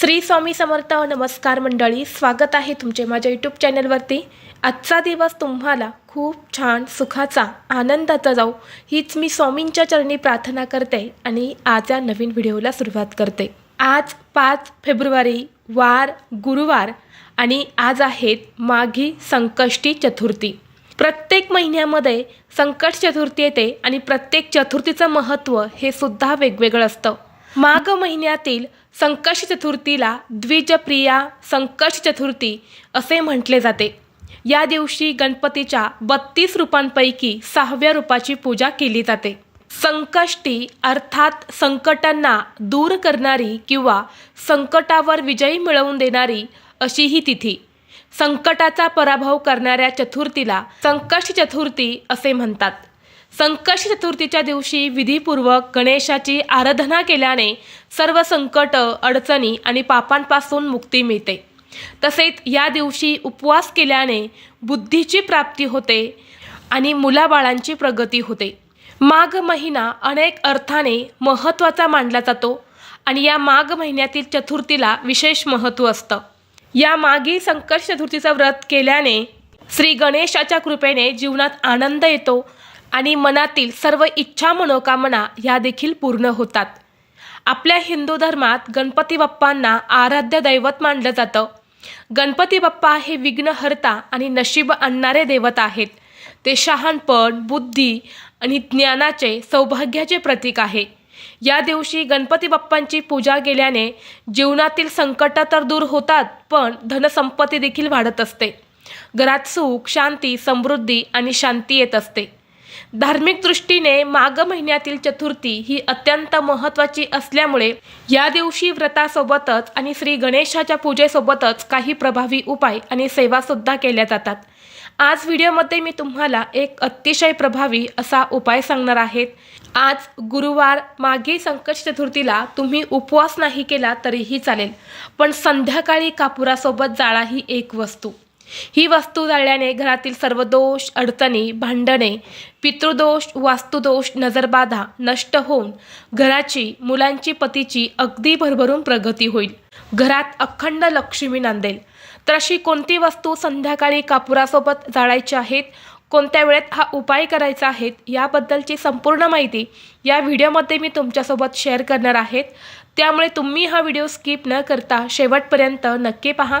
श्री स्वामी समर्थ नमस्कार मंडळी स्वागत आहे तुमचे माझ्या यूट्यूब चॅनलवरती. आजचा दिवस तुम्हाला खूप छान सुखाचा आनंदाचा जाऊ हीच मी स्वामींच्या चरणी प्रार्थना करते आणि आज या नवीन व्हिडिओला सुरुवात करते. आज पाच फेब्रुवारी वार गुरुवार आणि आज आहेत माघी संकष्टी चतुर्थी. प्रत्येक महिन्यामध्ये संकट चतुर्थी येते आणि प्रत्येक चतुर्थीचं महत्त्व हे सुद्धा वेगवेगळं असतं. माघ महिन्यातील संकष्ट चतुर्थीला द्विजप्रिया संकष्ट चतुर्थी असे म्हटले जाते. या दिवशी गणपतीच्या बत्तीस रूपांपैकी सहाव्या रूपाची पूजा केली जाते. संकष्टी अर्थात संकटांना दूर करणारी किंवा संकटावर विजय मिळवून देणारी अशी ही तिथी. संकटाचा पराभव करणाऱ्या चतुर्थीला संकष्ट चतुर्थी असे म्हणतात. संकष्ट चतुर्थीच्या दिवशी विधीपूर्वक गणेशाची आराधना केल्याने सर्व संकट अडचणी आणि पापांपासून मुक्ती मिळते. तसेच या दिवशी उपवास केल्याने बुद्धीची प्राप्ती होते आणि मुलाबाळांची प्रगती होते. माघ महिना अनेक अर्थाने महत्त्वाचा मानला जातो आणि या माघ महिन्यातील चतुर्थीला विशेष महत्त्व असतं. या मागी संकट चतुर्थीचं व्रत केल्याने श्री गणेशाच्या कृपेने जीवनात आनंद येतो आणि मनातील सर्व इच्छा मनोकामना ह्या देखील पूर्ण होतात. आपल्या हिंदू धर्मात गणपती बाप्पांना आराध्य दैवत मानलं जातं. गणपती बाप्पा हे विघ्नहर्ता आणि नशीब आणणारे देवत आहेत. ते शहाणपण बुद्धी आणि ज्ञानाचे सौभाग्याचे प्रतीक आहे. या दिवशी गणपती बाप्पांची पूजा केल्याने जीवनातील संकट तर दूर होतात पण धनसंपत्ती देखील वाढत असते. घरात सुख शांती समृद्धी आणि शांती येत असते. धार्मिक दृष्टीने माघ महिन्यातील चतुर्थी ही अत्यंत महत्त्वाची असल्यामुळे या दिवशी व्रतासोबतच आणि श्री गणेशाच्या पूजेसोबतच काही प्रभावी उपाय आणि सेवासुद्धा केल्या जातात. आज व्हिडिओमध्ये मी तुम्हाला एक अतिशय प्रभावी असा उपाय सांगणार आहेत आज गुरुवार मागे संकट चतुर्थीला तुम्ही उपवास नाही केला तरीही चालेल पण संध्याकाळी कापुरासोबत जाळा ही एक वस्तू. ही वस्तू जाळल्याने घरातील सर्व दोष अडचणी भांडणे पितृदोष वास्तुदोष नजरबाधा नष्ट होऊन घराची मुलांची पतीची अगदी भरभरून प्रगती होईल. घरात अखंड लक्ष्मी नांदेल. तर अशी कोणती वस्तू संध्याकाळी कापुरासोबत जाळायची आहेत? कोणत्या वेळेत हा उपाय करायचा आहेत? याबद्दलची संपूर्ण माहिती या व्हिडिओमध्ये मी तुमच्यासोबत शेअर करणार आहेत. त्यामुळे तुम्ही हा व्हिडिओ स्किप न करता शेवटपर्यंत नक्की पहा.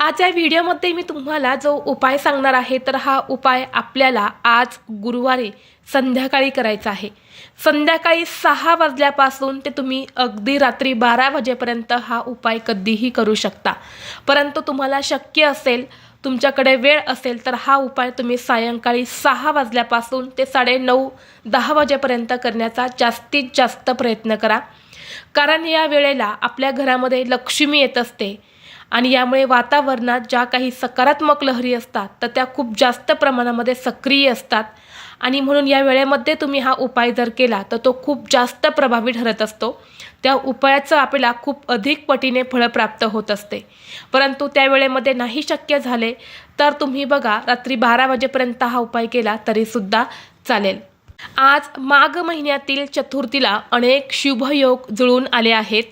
आज या व्हिडिओमध्ये मी तुम्हाला जो उपाय सांगणार आहे तर हा उपाय आपल्याला आज गुरुवारी संध्याकाळी करायचा आहे. संध्याकाळी सहा वाजल्यापासून ते तुम्ही अगदी रात्री बारा वाजेपर्यंत हा उपाय कधीही करू शकता. परंतु तुम्हाला शक्य असेल तुमच्याकडे वेळ असेल तर हा उपाय तुम्ही सायंकाळी सहा वाजल्यापासून ते साडे नऊ दहा वाजेपर्यंत करण्याचा जास्तीत जास्त प्रयत्न करा. कारण या वेळेला आपल्या घरामध्ये लक्ष्मी येत असते. आणि यामुळे वातावरणात ज्या काही सकारात्मक लहरी असतात तर त्या खूप जास्त प्रमाणामध्ये सक्रिय असतात. आणि म्हणून या वेळेमध्ये तुम्ही हा उपाय जर केला तर तो खूप जास्त प्रभावी ठरत असतो. त्या उपायाचं आपल्याला खूप अधिक पटीने फळं प्राप्त होत असते. परंतु त्या वेळेमध्ये नाही शक्य झाले तर तुम्ही बघा रात्री बारा वाजेपर्यंत हा उपाय केला तरीसुद्धा चालेल. आज माघ महिन्यातील चतुर्थीला अनेक शुभयोग जुळून आले आहेत.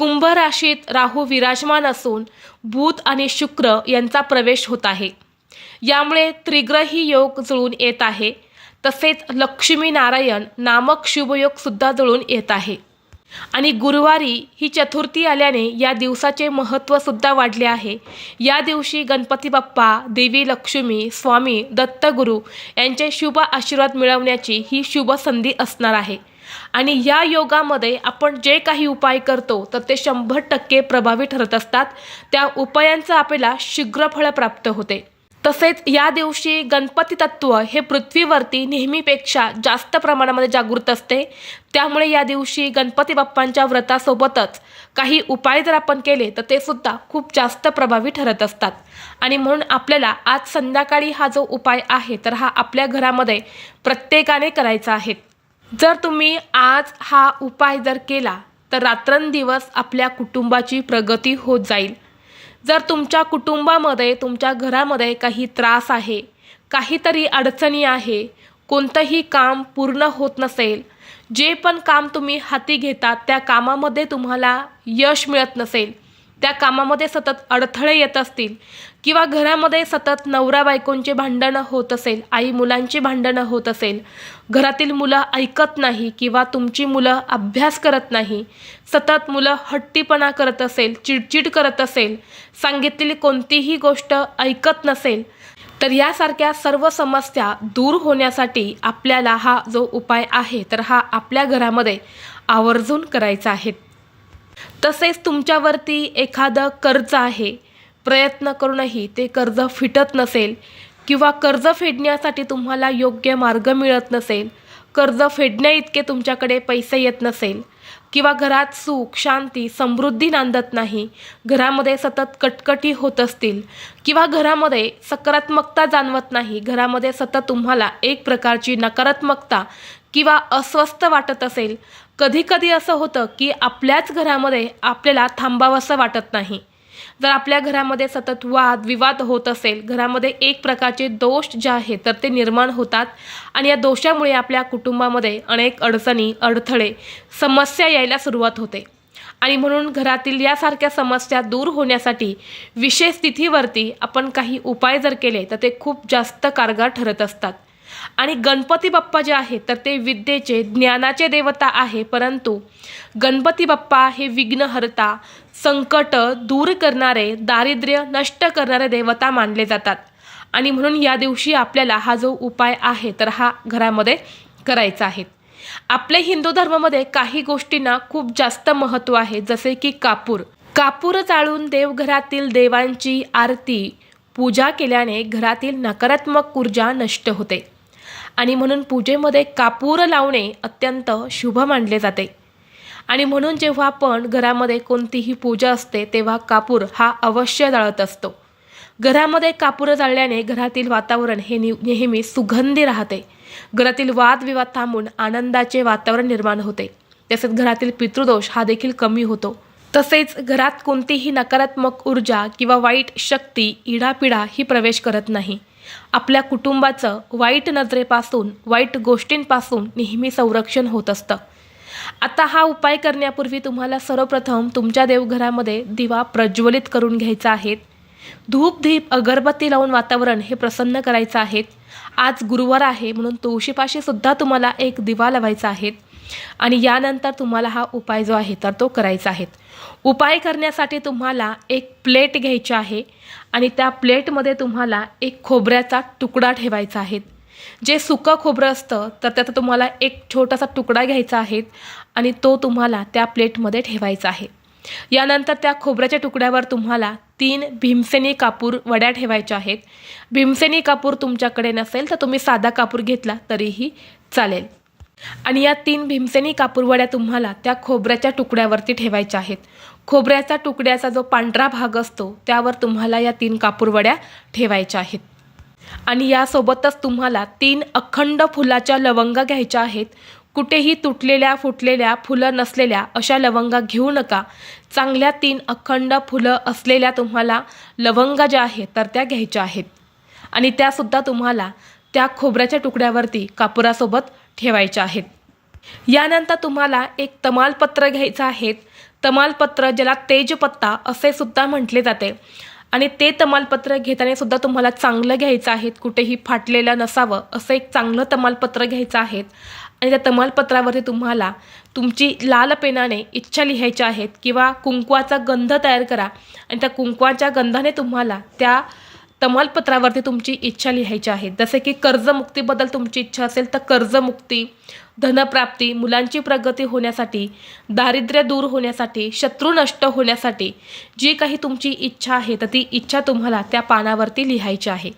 कुंभ राशीत राहू विराजमान असून बुध आणि शुक्र यांचा प्रवेश होत आहे. यामुळे त्रिग्रही योग जुळून येत आहे. तसेच लक्ष्मी नारायण नामक शुभयोग सुद्धा जुळून येत आहे. आणि गुरुवारी ही चतुर्थी आल्याने या दिवसाचे महत्त्व सुद्धा वाढले आहे. या दिवशी गणपती बाप्पा देवी लक्ष्मी स्वामी दत्तगुरू यांचे शुभ आशीर्वाद मिळवण्याची ही शुभ संधी असणार आहे. आणि या योगामध्ये आपण जे काही उपाय करतो तर ते शंभर टक्के प्रभावी ठरत असतात. त्या उपायांचं आपल्याला शीघ्र फळ प्राप्त होते. तसेच या दिवशी गणपती तत्व हे पृथ्वीवरती नेहमीपेक्षा जास्त प्रमाणामध्ये जागृत असते. त्यामुळे या दिवशी गणपती बाप्पांच्या व्रतासोबतच काही उपाय जर आपण केले तर ते सुद्धा खूप जास्त प्रभावी ठरत असतात. आणि म्हणून आपल्याला आज संध्याकाळी हा जो उपाय आहे तर हा आपल्या घरामध्ये प्रत्येकाने करायचा आहे. जर तुम्ही आज हा उपाय जर केला तर रात्रंदिवस आपल्या कुटुंबाची प्रगती होत जाईल. जर तुमच्या कुटुंबामध्ये तुमच्या घरामध्ये काही त्रास आहे काहीतरी अडचणी आहे कोणतंही काम पूर्ण होत नसेल जे पण काम तुम्ही हाती घेतात त्या कामामध्ये तुम्हाला यश मिळत नसेल त्या कामामध्ये सतत अडथळे येत असतील किंवा घरामध्ये सतत नवरा बायकोंचे भांडणं होत असेल आई मुलांची भांडणं होत असेल घरातील मुलं ऐकत नाही किंवा तुमची मुलं अभ्यास करत नाही सतत मुलं हट्टीपणा करत असेल चिडचिड करत असेल सांगितलेली कोणतीही गोष्ट ऐकत नसेल तर यासारख्या सर्व समस्या दूर होण्यासाठी आपल्याला हा जो उपाय आहे तर हा आपल्या घरामध्ये आवर्जून करायचा आहे. तसेच तुमच्यावरती एखादं कर्ज आहे प्रयत्न करूनही ते कर्ज फिटत नसेल किंवा कर्ज फेडण्यासाठी तुम्हाला योग्य मार्ग मिळत नसेल कर्ज फेडण्या इतके तुमच्याकडे पैसे येत नसेल किंवा घरात सुख शांती समृद्धी नांदत नाही घरामध्ये सतत कटकटी होत असतील किंवा घरामध्ये सकारात्मकता जाणवत नाही घरामध्ये सतत तुम्हाला एक प्रकारची नकारात्मकता किंवा अस्वस्थ वाटत असेल कधीकधी असं होतं की आपल्याच घरामध्ये आपल्याला थांबावंसं वाटत नाही. जर आपल्या घरामध्ये सतत वाद विवाद होत असेल घरामध्ये एक प्रकारचे दोष जे आहेत तर ते निर्माण होतात आणि या दोषामुळे आपल्या कुटुंबामध्ये अनेक अडचणी अडथळे समस्या यायला सुरुवात होते. आणि म्हणून घरातील यासारख्या समस्या दूर होण्यासाठी विशेष स्थितीवरती आपण काही उपाय जर केले तर ते खूप जास्त कारगर ठरत असतात. आणि गणपती बाप्पा जे आहेत तर ते विद्येचे ज्ञानाचे देवता आहे परंतु गणपती बाप्पा हे विघ्नहर्ता संकट दूर करणारे दारिद्र्य नष्ट करणारे देवता मानले जातात. आणि म्हणून या दिवशी आपल्याला हा जो उपाय आहे तर हा घरामध्ये करायचा आहे. आपल्या हिंदू धर्मामध्ये काही गोष्टींना खूप जास्त महत्त्व आहे जसे की कापूर. कापूर जाळून देवघरातील देवांची आरती पूजा केल्याने घरातील नकारात्मक ऊर्जा नष्ट होते. आणि म्हणून पूजेमध्ये कापूर लावणे अत्यंत शुभ मानले जाते. आणि म्हणून जेव्हा आपण घरामध्ये कोणतीही पूजा असते तेव्हा कापूर हा अवश्य जाळत असतो. घरामध्ये कापूर जाळल्याने घरातील वातावरण हे नि नेहमी सुगंधी राहते. घरातील वादविवाद थांबून आनंदाचे वातावरण निर्माण होते. तसेच घरातील पितृदोष हा देखील कमी होतो. तसेच घरात कोणतीही नकारात्मक ऊर्जा किंवा वाईट शक्ती इडापिडा ही प्रवेश करत नाही. आपल्या कुटुंबाचं वाईट नजरेपासून वाईट गोष्टींपासून नेहमी संरक्षण होत असतं. आता हा उपाय करण्यापूर्वी तुम्हाला सर्वप्रथम तुमच्या देवघरामध्ये दिवा प्रज्वलित करून घ्यायचा आहे. धूप धीप अगरबत्ती लावून वातावरण हे प्रसन्न करायचं आहे. आज गुरुवार आहे म्हणून तुळशीपाशी सुद्धा तुम्हाला एक दिवा लावायचा आहे. आणि यानंतर तुम्हाला हा उपाय जो आहे तर तो करायचा आहे. उपाय करण्यासाठी तुम्हाला एक प्लेट घ्यायची आहे आणि त्या प्लेटमध्ये तुम्हाला एक खोबऱ्याचा तुकडा ठेवायचा आहे. जे सुकं खोबरं असतं तर त्याचा तुम्हाला एक छोटासा तुकडा घ्यायचा आहे आणि तो तुम्हाला त्या प्लेटमध्ये ठेवायचा आहे. यानंतर त्या खोबऱ्याच्या तुकड्यावर तुम्हाला तीन भीमसेनी कापूर वड्या ठेवायच्या आहेत. भीमसेनी कापूर तुमच्याकडे नसेल तर तुम्ही साधा कापूर घेतला तरीही चालेल. आणि या तीन भीमसेनी कापूरवड्या तुम्हाला त्या खोबऱ्याच्या तुकड्यावरती ठेवायच्या आहेत. खोबऱ्याचा तुकड्याचा जो पांढरा भाग असतो त्यावर तुम्हाला या तीन कापूरवड्या ठेवायच्या आहेत. आणि यासोबतच तुम्हाला तीन अखंड फुलाच्या लवंगा घ्यायच्या आहेत. कुठेही तुटलेल्या फुटलेल्या फुलं नसलेल्या अशा लवंगा घेऊ नका. चांगल्या तीन अखंड फुलं असलेल्या तुम्हाला लवंगा ज्या आहेत तर त्या घ्यायच्या आहेत. आणि त्यासुद्धा तुम्हाला त्या खोबऱ्याच्या तुकड्यावरती कापुरासोबत ठेवायच्या आहेत. यानंतर तुम्हाला एक तमालपत्र घ्यायचं आहे. तमालपत्र ज्याला तेजपत्ता असे सुद्धा म्हटले जाते. आणि ते तमालपत्र घेताना सुद्धा तुम्हाला चांगलं घ्यायचं आहे. कुठेही फाटलेलं नसावं असं एक चांगलं तमालपत्र घ्यायचं आहे. आणि त्या तमालपत्रावरती तुम्हाला तुमची लाल पेनाने इच्छा लिहायच्या आहेत किंवा कुंकवाचा गंध तयार करा. आणि त्या कुंकवाच्या गंधाने तुम्हाला त्या तमालपत्रावरती तुमची इच्छा लिहायची आहे. जसे की कर्जमुक्तीबद्दल तुमची इच्छा असेल तर कर्जमुक्ती धनप्राप्ती मुलांची प्रगती होण्यासाठी दारिद्र्य दूर होण्यासाठी शत्रू नष्ट होण्यासाठी जी काही तुमची इच्छा आहे तर ती इच्छा तुम्हाला त्या पानावरती लिहायची आहे.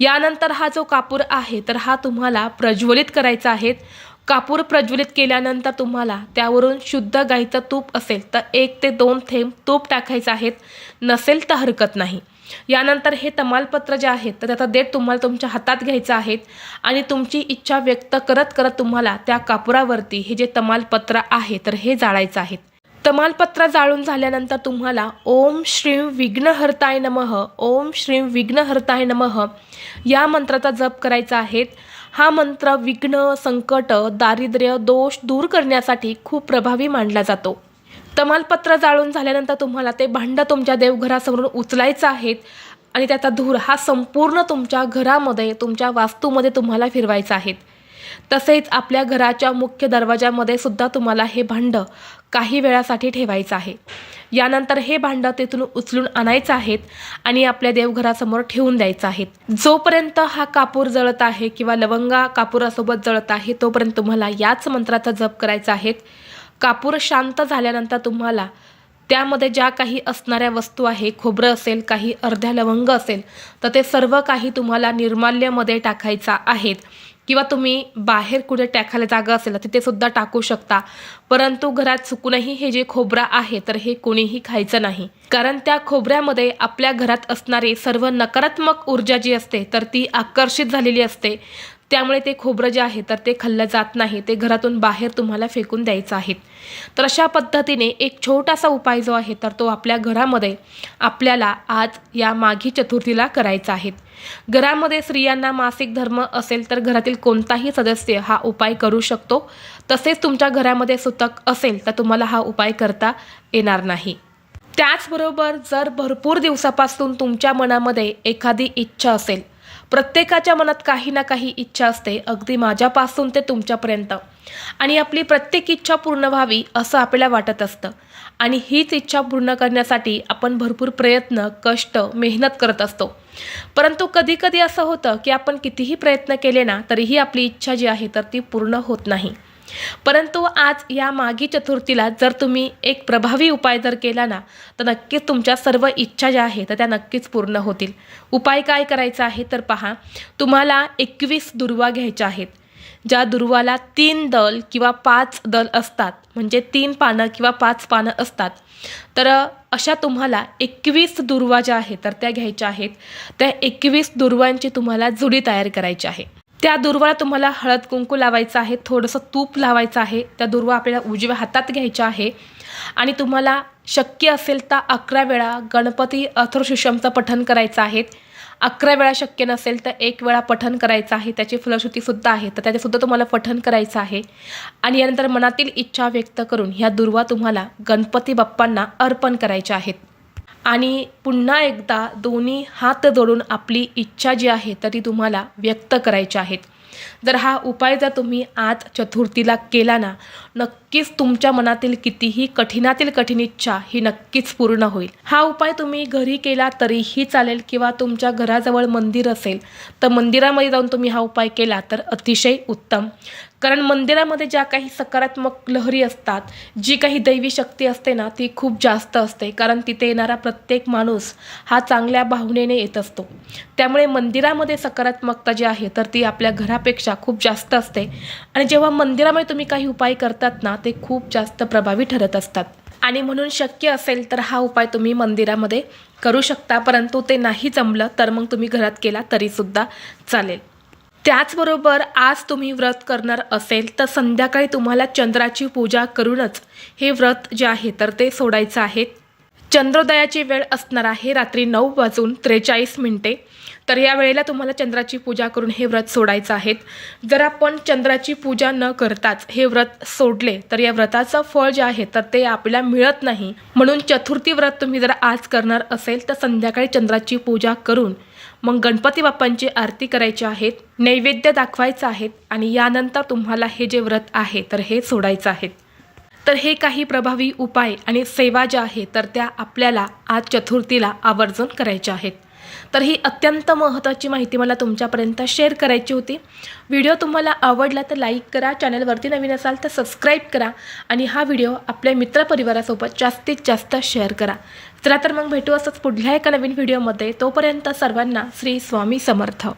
यानंतर हा जो कापूर आहे तर हा तुम्हाला प्रज्वलित करायचा आहे. कापूर प्रज्वलित केल्यानंतर तुम्हाला त्यावरून शुद्ध गाईचं तूप असेल तर एक ते दोन थेंब तूप टाकायचं आहेत नसेल तर हरकत नाही. यानंतर हे तमालपत्र जे आहेत तर त्याचा देठ तुम्हाला तुमच्या हातात घ्यायचा आहे आणि तुमची इच्छा व्यक्त करत करत तुम्हाला त्या कापुरावरती हे जे तमालपत्र आहे तर हे जाळायचं आहे. तमालपत्र जाळून झाल्यानंतर तुम्हाला ओम श्रीं विघ्नहर्ताय नमः ओम श्रीम विघ्नहर्ताय नमः या मंत्राचा जप करायचा आहे. हा मंत्र विघ्न संकट दारिद्र्य दोष दूर करण्यासाठी खूप प्रभावी मानला जातो. तमालपत्र जाळून झाल्यानंतर तुम्हाला ते भांडं तुमच्या देवघरासमोरून उचलायचं आहे आणि त्याचा धूर हा संपूर्ण तुमच्या घरामध्ये तुमच्या वास्तूमध्ये तुम्हाला फिरवायचा आहे. तसेच आपल्या घराच्या मुख्य दरवाजामध्ये सुद्धा तुम्हाला हे भांडं काही वेळासाठी ठेवायचं आहे. यानंतर हे भांडं तिथून उचलून आणायचं आहेत आणि आपल्या देवघरासमोर ठेवून द्यायचं आहेत. जोपर्यंत हा कापूर जळत आहे किंवा लवंगा कापुरासोबत जळत आहे तोपर्यंत तुम्हाला याच मंत्राचा जप करायचा आहे. कापूर शांत झाल्यानंतर तुम्हाला त्यामध्ये ज्या काही असणाऱ्या वस्तू आहे खोबरं असेल काही अर्ध्या लवंग असेल तर ते सर्व काही तुम्हाला निर्माल्यमध्ये टाकायचा आहेत. किंवा तुम्ही बाहेर कुठे टाकायला जागा असेल तर तिथे सुद्धा टाकू शकता. परंतु घरात चुकूनही हे जे खोबरं आहे तर हे कोणीही खायचं नाही. कारण त्या खोबऱ्यामध्ये आपल्या घरात असणारी सर्व नकारात्मक ऊर्जा जी असते तर ती आकर्षित झालेली असते. त्यामुळे ते खोबरं जे आहे तर ते खाल्लं जात नाही. ते घरातून बाहेर तुम्हाला फेकून द्यायचं आहे. तर अशा पद्धतीने एक छोटासा उपाय जो आहे तर तो आपल्या घरामध्ये आपल्याला आज या माघी चतुर्थीला करायचा आहे. घरामध्ये स्त्रियांना मासिक धर्म असेल तर घरातील कोणताही सदस्य हा उपाय करू शकतो. तसेच तुमच्या घरामध्ये सुतक असेल तर तुम्हाला हा उपाय करता येणार नाही. त्याचबरोबर जर भरपूर दिवसापासून तुमच्या मनामध्ये एखादी इच्छा असेल प्रत्येकाच्या मनात काही ना काही इच्छा असते. अगदी माझ्यापासून ते तुमच्यापर्यंत. आणि आपली प्रत्येक इच्छा पूर्ण व्हावी असं आपल्याला वाटत असतं. आणि हीच इच्छा पूर्ण करण्यासाठी आपण भरपूर प्रयत्न कष्ट मेहनत करत असतो. परंतु कधी कधी असं होतं की आपण कितीही प्रयत्न केले ना तरीही आपली इच्छा जी आहे तर ती पूर्ण होत नाही. परंतु आज या मागी चतुर्थीला जर तुम्ही एक प्रभावी उपाय जर केला ना तर नक्कीच तुमच्या सर्व इच्छा ज्या आहेत तर त्या नक्कीच पूर्ण होतील. उपाय काय करायचा आहे तर पहा तुम्हाला एकवीस दुर्वा घ्यायच्या आहेत ज्या दुर्वाला तीन दल किंवा पाच दल असतात म्हणजे तीन पानं किंवा पाच पानं असतात. तर अशा तुम्हाला एकवीस दुर्वा ज्या आहेत तर त्या घ्यायच्या आहेत. त्या एकवीस दुर्वांची तुम्हाला जुडी तयार करायची आहे. त्या दुर्वाला तुम्हाला हळद कुंकू लावायचं आहे थोडंसं तूप लावायचं आहे त्या दुर्वा आपल्याला उजव्या हातात घ्यायच्या आहे. आणि तुम्हाला शक्य असेल तर अकरा वेळा गणपती अथर्वशीर्षमचं पठण करायचं आहे. अकरा वेळा शक्य नसेल तर एक वेळा पठण करायचं आहे. त्याची फलश्रुतीसुद्धा आहे. तर त्याचेसुद्धा तुम्हाला पठण करायचं आहे. आणि यानंतर मनातील इच्छा व्यक्त करून ह्या दुर्वा तुम्हाला गणपती बाप्पांना अर्पण करायच्या आहेत. आणि पुन्हा एकदा दोन्ही हात जोडून आपली इच्छा जी आहे तर ती तुम्हाला व्यक्त करायची आहेत. जर हा उपाय जर तुम्ही आज चतुर्थीला केला ना नक्कीच तुमच्या मनातील कितीही कठीणातील कठीण इच्छा ही नक्कीच पूर्ण होईल. हा उपाय तुम्ही घरी केला तरीही चालेल किंवा तुमच्या घराजवळ मंदिर असेल तर मंदिरामध्ये जाऊन तुम्ही हा उपाय केला तर अतिशय उत्तम. कारण मंदिरामध्ये ज्या काही सकारात्मक लहरी असतात जी काही दैवी शक्ती असते ना ती खूप जास्त असते. कारण तिथे येणारा प्रत्येक माणूस हा चांगल्या भावनेने येत असतो. त्यामुळे मंदिरामध्ये सकारात्मकता जी आहे तर ती आपल्या घरापेक्षा खूप जास्त असते. आणि जेव्हा मंदिरामध्ये तुम्ही काही उपाय करतात ना ते खूप जास्त प्रभावी ठरत असतात. आणि म्हणून शक्य असेल तर हा उपाय तुम्ही मंदिरामध्ये करू शकता परंतु ते नाही जमलं तर मग तुम्ही घरात केला तरीसुद्धा चालेल. त्याचबरोबर आज तुम्ही व्रत करणार असेल तर संध्याकाळी तुम्हाला चंद्राची पूजा करूनच हे व्रत जे आहे तर ते सोडायचं आहे. चंद्रोदयाची वेळ असणार आहे. रात्री नऊ वाजून त्रेचाळीस मिनिटे. तर या वेळेला तुम्हाला चंद्राची पूजा करून हे व्रत सोडायचं आहे. जर आपण चंद्राची पूजा न करताच हे व्रत सोडले तर या व्रताचं फळ जे आहे तर ते आपल्याला मिळत नाही. म्हणून चतुर्थी व्रत तुम्ही जर आज करणार असेल तर संध्याकाळी चंद्राची पूजा करून मग गणपती बाप्पांची आरती करायची आहेत नैवेद्य दाखवायचं आहेत आणि यानंतर तुम्हाला हे जे व्रत आहे तर हे सोडायचं आहे. तर हे काही प्रभावी उपाय आणि सेवा ज्या आहेत तर त्या आपल्याला आज चतुर्थीला आवर्जून करायच्या आहेत. तर ही अत्यंत महत्त्वाची माहिती मला तुमच्यापर्यंत शेअर करायची होती. व्हिडिओ तुम्हाला आवडला तर लाईक करा चॅनलवरती नवीन असाल तर सबस्क्राईब करा आणि हा व्हिडिओ आपल्या मित्रपरिवारासोबत जास्तीत जास्त शेअर करा. चला तर मग भेटू असंच पुढल्या एका नवीन व्हिडिओमध्ये तोपर्यंत सर्वांना श्री स्वामी समर्थ.